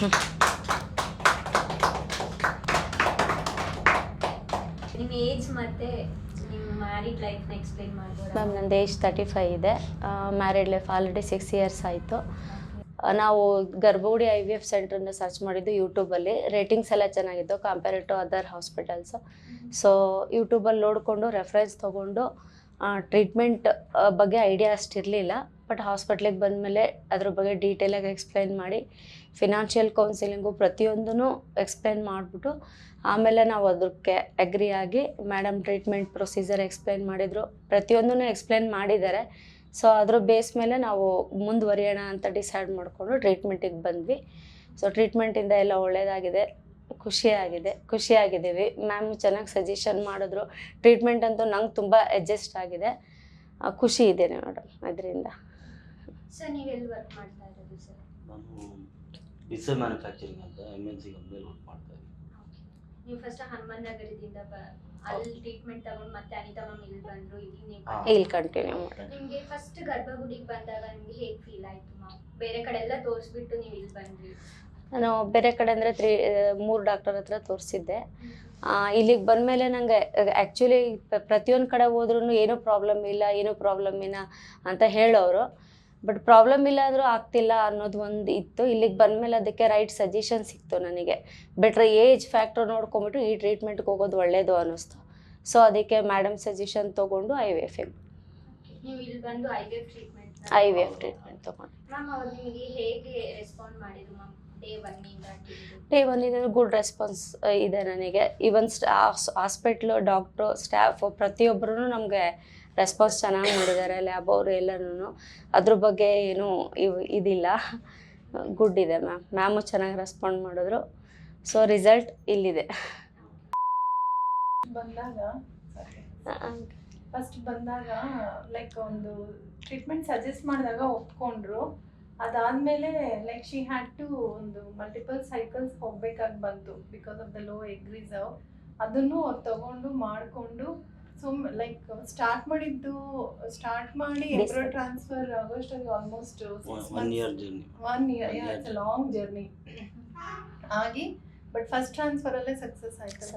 ನಿಮ್ಮ ಏಜ್ ಮತ್ತೆ ನಿಮ್ಮ ಮ್ಯಾರಿಡ್ ಲೈಫ್ನ ಎಕ್ಸ್ಪ್ಲೈನ್ ಮಾಡ್ಬೋದಾ? ಮ್ಯಾಮ್ ನಂದು ಏಜ್ ತರ್ಟಿ ಫೈವ್ ಇದೆ married life already six years ಆಯಿತು. ನಾವು ಗರ್ಭಗುಡಿ ಐ ವಿ ಎಫ್ ಸೆಂಟ್ರನ್ನ ಸರ್ಚ್ ಮಾಡಿದ್ದು ಯೂಟ್ಯೂಬಲ್ಲಿ ರೇಟಿಂಗ್ಸ್ ಎಲ್ಲ ಚೆನ್ನಾಗಿತ್ತು compare to other hospitals so ಯೂಟ್ಯೂಬಲ್ಲಿ ನೋಡಿಕೊಂಡು ರೆಫರೆನ್ಸ್ ತೊಗೊಂಡು ಟ್ರೀಟ್ಮೆಂಟ್ ಬಗ್ಗೆ ಐಡಿಯಾ ಅಷ್ಟಿರಲಿಲ್ಲ. ಬಟ್ ಹಾಸ್ಪಿಟ್ಲಿಗೆ ಬಂದಮೇಲೆ ಅದ್ರ ಬಗ್ಗೆ ಡೀಟೇಲಾಗಿ ಎಕ್ಸ್ಪ್ಲೈನ್ ಮಾಡಿ ಫಿನಾನ್ಷಿಯಲ್ ಕೌನ್ಸಿಲಿಂಗು ಪ್ರತಿಯೊಂದೂ ಎಕ್ಸ್ಪ್ಲೈನ್ ಮಾಡಿಬಿಟ್ಟು, ಆಮೇಲೆ ನಾವು ಅದಕ್ಕೆ ಅಗ್ರಿ ಆಗಿ ಮೇಡಮ್ ಟ್ರೀಟ್ಮೆಂಟ್ ಪ್ರೊಸೀಜರ್ ಎಕ್ಸ್ಪ್ಲೈನ್ ಮಾಡಿದರು. ಪ್ರತಿಯೊಂದೂ ಎಕ್ಸ್ಪ್ಲೈನ್ ಮಾಡಿದ್ದಾರೆ. ಸೊ ಅದ್ರ ಬೇಸ್ ಮೇಲೆ ನಾವು ಮುಂದುವರಿಯೋಣ ಅಂತ ಡಿಸೈಡ್ ಮಾಡಿಕೊಂಡು ಟ್ರೀಟ್ಮೆಂಟಿಗೆ ಬಂದ್ವಿ. ಸೊ ಟ್ರೀಟ್ಮೆಂಟಿಂದ ಎಲ್ಲ ಒಳ್ಳೆಯದಾಗಿದೆ ಖುಷಿಯಾಗಿದೆ. ಖುಷಿಯಾಗಿದ್ದೀವಿ. ಮ್ಯಾಮ್ ಚೆನ್ನಾಗಿ ಸಜೆಷನ್ ಮಾಡಿದ್ರು. ಟ್ರೀಟ್ಮೆಂಟ್ ಅಂತೂ ನಂಗೆ ತುಂಬ ಅಡ್ಜಸ್ಟ್ ಆಗಿದೆ. ಖುಷಿ ಇದೆ ಮೇಡಮ್ ಅದರಿಂದ. ಸರ್ ನೀವು ಎಲ್ಲಿ ವರ್ಕ್ ಮಾಡ್ತಾ ಇರೋದು ಸರ್ ನಾನು ಬಿಸೆ ಮ್ಯಾನುಫ್ಯಾಕ್ಚರಿಂಗ್ ಅಂತ ಎಂ ಎನ್ ಸಿ ಕಂಪ್ನಿಯಲ್ಲಿ ವರ್ಕ್ ಮಾಡ್ತಾ ಇದ್ದೀನಿ. ನೀವು ಫಸ್ಟ್ ಹನುಮಾನ್ ನಗರದಿಂದ ಬ ಅಲ್ಲಿ ಟ್ರೀಟ್ಮೆಂಟ್ ತಗೊಂಡು ಮತ್ತೆ ಅನಿತಾ ಮ್ಯಾಮ್ ಇಲ್ಲಿ ಬಂದ್ರು ಇಲ್ಲಿ ನೀವು. ಇಲ್ಲಿ ಕಂಟಿನ್ಯೂ ಮಾಡೋಣ ನಿಮ್ಗೆ ಫಸ್ಟ್ ಗರ್ಭಗುಡಿಗೆ ಬಂದಾಗ ನಿಮಗೆ ಹೇಗ್ ಫೀಲ್ ಆಯ್ತು ಮ್ಯಾಮ್ ಬೇರೆ ಕಡೆ ಎಲ್ಲ ತೋರಿಸ್ಬಿಟ್ಟು ನೀವು ಇಲ್ಲಿ ಬಂದ್ರಿ. ನಾನು ಬೇರೆ ಕಡೆ ಅಂದರೆ ತ್ರೀ ಮೂರು ಡಾಕ್ಟರ್ ಹತ್ರ ತೋರಿಸಿದ್ದೆ. ಇಲ್ಲಿಗೆ ಬಂದಮೇಲೆ ನನಗೆ ಆ್ಯಕ್ಚುಲಿ ಪ್ರತಿಯೊಂದು ಕಡೆ ಹೋದ್ರೂ ಏನೂ ಪ್ರಾಬ್ಲಮ್ ಇಲ್ಲ ಏನೂ ಪ್ರಾಬ್ಲಮ್ ಇಲ್ಲ ಅಂತ ಹೇಳೋರು. ಬಟ್ ಪ್ರಾಬ್ಲಮ್ ಇಲ್ಲ ಅಂದರೂ ಆಗ್ತಿಲ್ಲ ಅನ್ನೋದು ಒಂದು ಇತ್ತು. ಇಲ್ಲಿಗೆ ಬಂದಮೇಲೆ ಅದಕ್ಕೆ ರೈಟ್ ಸಜೆಷನ್ ಸಿಕ್ತು ನನಗೆ. ಬೆಟ್ರ್ ಏಜ್ ಫ್ಯಾಕ್ಟರ್ ನೋಡ್ಕೊಂಬಿಟ್ಟು ಈ ಟ್ರೀಟ್ಮೆಂಟ್ಗೆ ಹೋಗೋದು ಒಳ್ಳೆಯದು ಅನ್ನಿಸ್ತು. ಸೊ ಅದಕ್ಕೆ ಮೇಡಮ್ ಸಜೆಷನ್ ತೊಗೊಂಡು I V F I V F treatment ತೊಗೊಂಡು ಡೇ ಒನ್ ಇಂದ till ಡೇ ಒಂದಿನ ಗುಡ್ ರೆಸ್ಪಾನ್ಸ್ ಇದೆ ನನಗೆ. ಈವನ್ ಹಾಸ್ಪಿಟ್ಲು ಡಾಕ್ಟ್ರು ಸ್ಟಾಫು ಪ್ರತಿಯೊಬ್ಬರೂ ನಮಗೆ ರೆಸ್ಪಾನ್ಸ್ ಚೆನ್ನಾಗಿ ಮಾಡಿದ್ದಾರೆ ಲ್ಯಾಬ್ ಅವರು ಎಲ್ಲರೂ ಅದ್ರ ಬಗ್ಗೆ ಏನೂ ಇವ್ ಇದಿಲ್ಲ. ಗುಡ್ ಇದೆ ಮ್ಯಾಮ್ ಮ್ಯಾಮು ಚೆನ್ನಾಗಿ ರೆಸ್ಪಾಂಡ್ ಮಾಡಿದ್ರು. ಸೊ ರಿಸಲ್ಟ್ ಇಲ್ಲಿದೆ. ಬಂದಾಗ ಫಸ್ಟ್ ಬಂದಾಗ ಲೈಕ್ ಒಂದು ಟ್ರೀಟ್ಮೆಂಟ್ ಸಜೆಸ್ಟ್ ಮಾಡಿದಾಗ ಒಪ್ಕೊಂಡ್ರು. ಅದಾದ್ಮೇಲೆ ಲೈಕ್ ಶಿ ಹ್ಯಾಡ್ ಟು ಒಂದು ಮಲ್ಟಿಪಲ್ ಸೈಕಲ್ಸ್ ಹೋಗ್ಬೇಕಾಗಿ ಬಂತು because of the low egg reserve ಅದನ್ನು ಅವ್ರು ತಗೊಂಡು ಮಾಡಿಕೊಂಡು ಸುಮ್ ಲೈಕ್ ಸ್ಟಾರ್ಟ್ ಮಾಡಿದ್ದು ಸ್ಟಾರ್ಟ್ ಮಾಡಿ embryo transfer August August almost one year journey one year it's long journey ಆಗಿ ಬಟ್ ಫಸ್ಟ್ ಟ್ರಾನ್ಸ್ಫರ್ ಅಲ್ಲೇ success Success.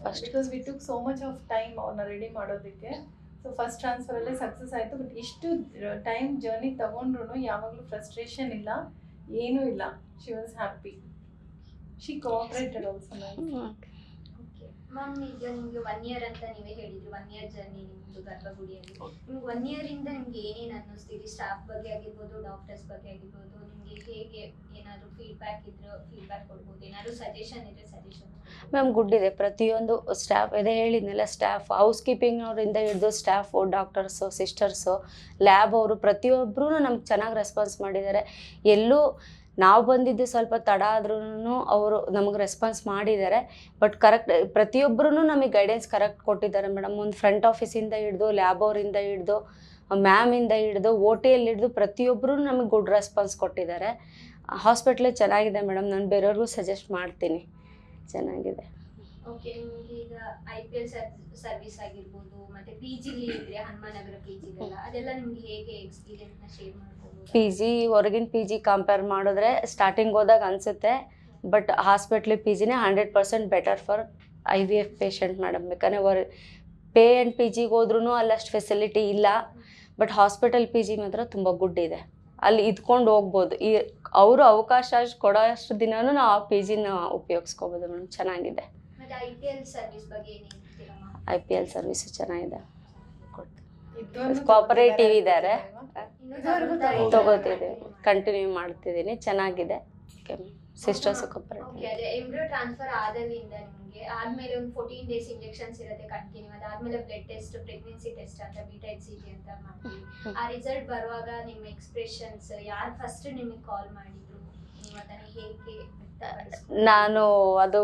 First. Because we took so much of time ಅವ್ರನ್ನ ರೆಡಿ ಮಾಡೋದಕ್ಕೆ. ಸೊ ಫಸ್ಟ್ ಟ್ರಾನ್ಸ್ಫರ್ ಅಲ್ಲೇ success ಆಯ್ತು. But ಇಷ್ಟು time journey ತಗೊಂಡ್ರು ಯಾವಾಗಲೂ frustration ಇಲ್ಲ ಏನೂ ಇಲ್ಲ. She was happy she cooperated also okay ma'am ಈಗ ನಿಮ್ಗೆ ಒನ್ ಇಯರ್ ಅಂತ ನೀವೇ ಹೇಳಿದ್ರಿ ಒನ್ ಇಯರ್ ಜರ್ನಿ ನಿಮ್ದು ಗರ್ಭಗುಡಿಯಲ್ಲಿ. ನಿಮ್ಗೆ ಒನ್ ಇಯರ್ ಇಂದ ನಿಮ್ಗೆ ಏನೇನು ಅನ್ನಿಸ್ತೀರಿ ಸ್ಟಾಫ್ ಬಗ್ಗೆ ಆಗಿರ್ಬೋದು ಡಾಕ್ಟರ್ಸ್ ಬಗ್ಗೆ ಆಗಿರ್ಬೋದು ನಿಮಗೆ ಹೇಗೆ ಏನಾದರೂ ಫೀಡ್ಬ್ಯಾಕ್ ಇದ್ರೆ ಫೀಡ್ಬ್ಯಾಕ್ ಕೊಡ್ಬೋದು? ಏನಾದ್ರು ಸಜೆಷನ್ ಇದ್ರೆ ಸಜೆಷನ್ ಮ್ಯಾಮ್ ಗುಡ್ ಇದೆ. ಪ್ರತಿಯೊಂದು ಸ್ಟಾಫ್ ಇದೆ ಹೇಳಿದ್ನಲ್ಲ ಸ್ಟಾಫ್ ಹೌಸ್ ಕೀಪಿಂಗ್ ಅವರಿಂದ ಹಿಡಿದು ಸ್ಟಾಫು ಡಾಕ್ಟರ್ಸು ಸಿಸ್ಟರ್ಸು ಲ್ಯಾಬ್ ಅವರು ಪ್ರತಿಯೊಬ್ಬರೂ ನಮ್ಗೆ ಚೆನ್ನಾಗಿ ರೆಸ್ಪಾನ್ಸ್ ಮಾಡಿದ್ದಾರೆ. ಎಲ್ಲೂ ನಾವು ಬಂದಿದ್ದು ಸ್ವಲ್ಪ ತಡ ಆದ್ರೂ ಅವರು ನಮಗೆ ರೆಸ್ಪಾನ್ಸ್ ಮಾಡಿದ್ದಾರೆ ಬಟ್ ಕರೆಕ್ಟ್ ಪ್ರತಿಯೊಬ್ಬರೂ ನಮಗೆ ಗೈಡೆನ್ಸ್ ಕರೆಕ್ಟ್ ಕೊಟ್ಟಿದ್ದಾರೆ ಮೇಡಮ್ ಒಂದು ಫ್ರಂಟ್ ಆಫೀಸಿಂದ ಹಿಡಿದು ಲ್ಯಾಬ್ ಅವರಿಂದ ಹಿಡಿದು ಮ್ಯಾಮಿಂದ ಹಿಡಿದು ಓ ಟಿಯಲ್ಲಿ ಹಿಡಿದು ಪ್ರತಿಯೊಬ್ಬರೂ ನಮಗೆ ಗುಡ್ ರೆಸ್ಪಾನ್ಸ್ ಕೊಟ್ಟಿದ್ದಾರೆ. ಹಾಸ್ಪಿಟ್ಲೇ ಚೆನ್ನಾಗಿದೆ ಮೇಡಮ್ ನಾನು ಬೇರೆಯವ್ರಿಗೂ ಸಜೆಸ್ಟ್ ಮಾಡ್ತೀನಿ. ಚೆನ್ನಾಗಿದೆ. ಓಕೆ ಈಗ ಪಿ ಸರ್ವಿಸ್ ಆಗಿರ್ಬೋದು, ಮತ್ತೆ ಪಿ ಇದ್ರೆ ಹನುಮಾನಗರ ಪಿ ಅದೆಲ್ಲ ನಿಮ್ಗೆ ಹೇಗೆ ಶೇರ್ ಪಿ ಜಿ ಹೊರಗಿನ ಪಿ ಜಿ ಕಂಪೇರ್ ಮಾಡಿದ್ರೆ ಸ್ಟಾರ್ಟಿಂಗ್ ಹೋದಾಗ ಅನ್ಸುತ್ತೆ but hospital P ಜಿನೇ hundred percent better for I V F patient madam ಯಾಕಂದರೆ ಹೊರ ಪೇ ಆ್ಯಂಡ್ ಪಿ ಜಿಗೆ ಹೋದ್ರೂ ಅಲ್ಲಷ್ಟು ಫೆಸಿಲಿಟಿ ಇಲ್ಲ ಬಟ್ ಹಾಸ್ಪಿಟಲ್ ಪಿ ಜಿ ಮಾತ್ರ ತುಂಬ ಗುಡ್ ಇದೆ. ಅಲ್ಲಿ ಇದ್ಕೊಂಡು ಹೋಗ್ಬೋದು. ಈ, ಅವರು ಅವಕಾಶ ಕೊಡೋ ಅಷ್ಟು ದಿನನೂ ನಾವು ಆ ಪಿ ಜಿನ ಉಪಯೋಗಿಸ್ಕೋಬೋದು ಮೇಡಮ್ ಚೆನ್ನಾಗಿದೆ. ಮತ್ತೆ ಐ ಪಿ ಎಲ್ ಸರ್ವಿಸ್ ಬಗ್ಗೆ ಏನ್ ಹೇಳ್ತೀರಾ ma'am I P L service ಚೆನ್ನಾಗಿದೆ. ಕೋಪರೇಟಿವ್ ಇದ್ದಾರೆ. ಇನ್ನೂ ತಗೋತಿದ್ದೀವಿ ಕಂಟಿನ್ಯೂ ಮಾಡ್ತಿದ್ದೀನಿ. ಚೆನ್ನಾಗಿದೆ. ಸಿಸ್ಟರ್ಸ್ ಕೋಪರೇಟಿವ್ ಓಕೆ ಅದೇ ಎಂಬ್ರಿಯೋ ಟ್ರಾನ್ಸ್ಫರ್ ಆದಲ್ಲಿಂದ ನಿಮಗೆ ಆದ್ಮೇಲೆ ಒಂದು ಫೋರ್ಟೀನ್ ಡೇಸ್ ಇಂಜೆಕ್ಷನ್ಸ್ ಇರುತ್ತೆ ಕಂಟಿನ್ಯೂ ಅದಾದ್ಮೇಲೆ ಬ್ಲಡ್ ಟೆಸ್ಟ್ ಪ್ರೆಗ್ನೆನ್ಸಿ ಟೆಸ್ಟ್ ಅಂತ ಬಿ ಎಚ್ ಸಿ ಜಿ ಅಂತ ಮಾಡ್ತೀವಿ. ಆ ರಿಸಲ್ಟ್ ಬರುವಾಗ ನಿಮ್ಮ ಎಕ್ಸ್ಪ್ರೆಷನ್ಸ್ ಯಾರು ಫಸ್ಟ್ ನಿಮಗೆ ಕಾಲ್ ಮಾಡಿದ್ರು ನಾನು ಅದು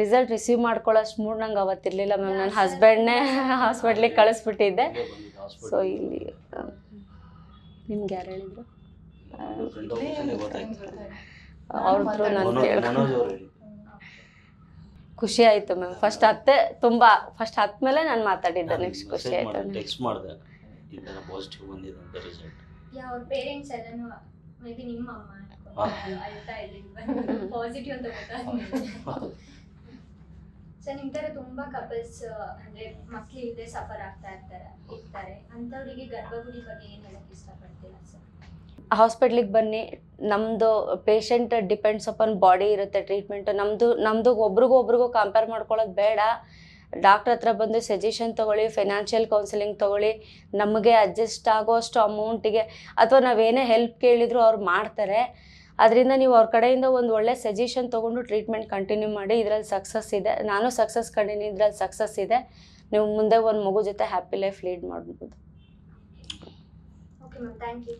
ರಿಸಲ್ಟ್ ರಿಸೀವ್ ಮಾಡ್ಕೊಳ್ಳೋಷ್ಟು ಮೂಡ್ ನಂಗೆ ಅವತ್ತಿರಲಿಲ್ಲ ಮ್ಯಾಮ್ ನನ್ನ ಹಸ್ಬೆಂಡ್ನೇ ಹಾಸ್ಪಿಟ್ಲಿಗೆ ಕಳಿಸ್ಬಿಟ್ಟಿದ್ದೆ. ಸೊ ಇಲ್ಲಿ ನಿಮ್ಗೆ ಯಾರು ಹೇಳಿದ್ರು? ಫ್ರೆಂಡ್ ಆಫೀಸಲ್ಲೇ ಅವ್ರ ಹತ್ರ ನಾನು ಅವ್ರು ಖುಷಿ ಆಯಿತು ಮ್ಯಾಮ್ ಫಸ್ಟ್ ಅತ್ತೆ ತುಂಬ ಫಸ್ಟ್ ಹತ್ಮೇಲೆ ನಾನು ಮಾತಾಡಿದ್ದೆ. ನೆಕ್ಸ್ಟ್ ಖುಷಿ ಆಯಿತು. ಟೆಕ್ಸ್ಟ್ ಮಾಡಿದೆ. ಈ ಥರ ಪಾಸಿಟಿವ್ ಬಂದಿದೆ ಅಂತ ರಿಸಲ್ಟ್ ಯಾ ಅವ್ರ ಪೇರೆಂಟ್ಸ್ ಎಲ್ಲನೂ ಮೇ ಬಿ ನಿಮ್ಮ ಅಮ್ಮ. ಅಳ್ತಾ ಪಾಸಿಟಿವ್ ಅಂತ ಗೊತ್ತಾಗ್ತದೆ ಸೊ ನಿಮ್ ತರ ತುಂಬಾ ಕಪಲ್ಸ್ ಅಂದ್ರೆ ಮಕ್ಳು ಇಲ್ಲದೆ ಸಫರ್ ಆಗ್ತಾ ಇರ್ತಾರೆ ಇರ್ತಾರೆ. ಅಂತವರಿಗೆ ಗರ್ಭಗುಡಿ ಬಗ್ಗೆ ಏನ್ ಹೇಳಕ್ ಇಷ್ಟಪಡ್ತೀರಾ ಸರ್? ಹಾಸ್ಪಿಟ್ಲಿಗೆ ಬನ್ನಿ. ನಮ್ಮದು ಪೇಷಂಟ್ ಡಿಪೆಂಡ್ಸ್ ಅಪಾನ್ ಬಾಡಿ ಇರುತ್ತೆ ಟ್ರೀಟ್ಮೆಂಟ್ ನಮ್ಮದು ನಮ್ಮದು ಒಬ್ರಿಗೂ ಒಬ್ರಿಗೂ ಕಂಪೇರ್ ಮಾಡ್ಕೊಳ್ಳೋದು ಬೇಡ. ಡಾಕ್ಟ್ರ್ ಹತ್ರ ಬಂದು ಸಜೆಷನ್ ತೊಗೊಳ್ಳಿ ಫೈನಾನ್ಷಿಯಲ್ ಕೌನ್ಸಿಲಿಂಗ್ ತೊಗೊಳ್ಳಿ ನಮಗೆ ಅಡ್ಜಸ್ಟ್ ಆಗೋಷ್ಟು ಅಮೌಂಟಿಗೆ ಅಥವಾ ನಾವೇನೇ ಹೆಲ್ಪ್ ಕೇಳಿದ್ರು ಅವ್ರು ಮಾಡ್ತಾರೆ. ಅದರಿಂದ ನೀವು ಅವ್ರ ಕಡೆಯಿಂದ ಒಂದು ಒಳ್ಳೆ ಸಜೆಷನ್ ತೊಗೊಂಡು ಟ್ರೀಟ್ಮೆಂಟ್ ಕಂಟಿನ್ಯೂ ಮಾಡಿ ಇದರಲ್ಲಿ ಸಕ್ಸಸ್ ಇದೆ. ನಾನು ಸಕ್ಸಸ್ ಕಂಡಿನಿ ಇದರಲ್ಲಿ ಸಕ್ಸಸ್ ಇದೆ. ನೀವು ಮುಂದೆ ಒಂದು ಮಗು ಜೊತೆ ಹ್ಯಾಪಿ ಲೈಫ್ ಲೀಡ್ ಮಾಡ್ಬೋದು. Thank you